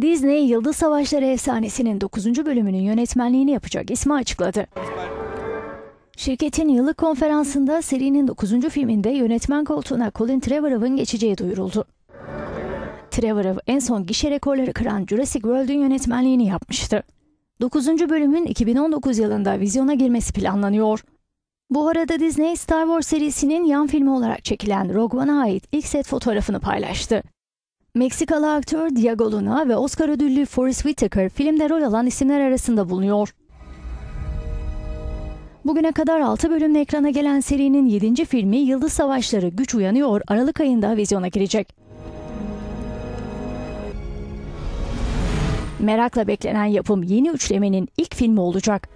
Disney Yıldız Savaşları efsanesinin 9. bölümünün yönetmenliğini yapacak ismi açıkladı. Şirketin yıllık konferansında serinin 9. filminde yönetmen koltuğuna Colin Trevorrow'ın geçeceği duyuruldu. Trevorrow en son gişe rekorları kıran Jurassic World'ün yönetmenliğini yapmıştı. 9. bölümün 2019 yılında vizyona girmesi planlanıyor. Bu arada Disney Star Wars serisinin yan filmi olarak çekilen Rogue One'a ait ilk set fotoğrafını paylaştı. Meksikalı aktör Diego Luna ve Oscar ödüllü Forest Whitaker filmde rol alan isimler arasında bulunuyor. Bugüne kadar 6 bölümle ekrana gelen serinin 7. filmi Yıldız Savaşları Güç Uyanıyor Aralık ayında vizyona girecek. Merakla beklenen yapım yeni üçlemenin ilk filmi olacak.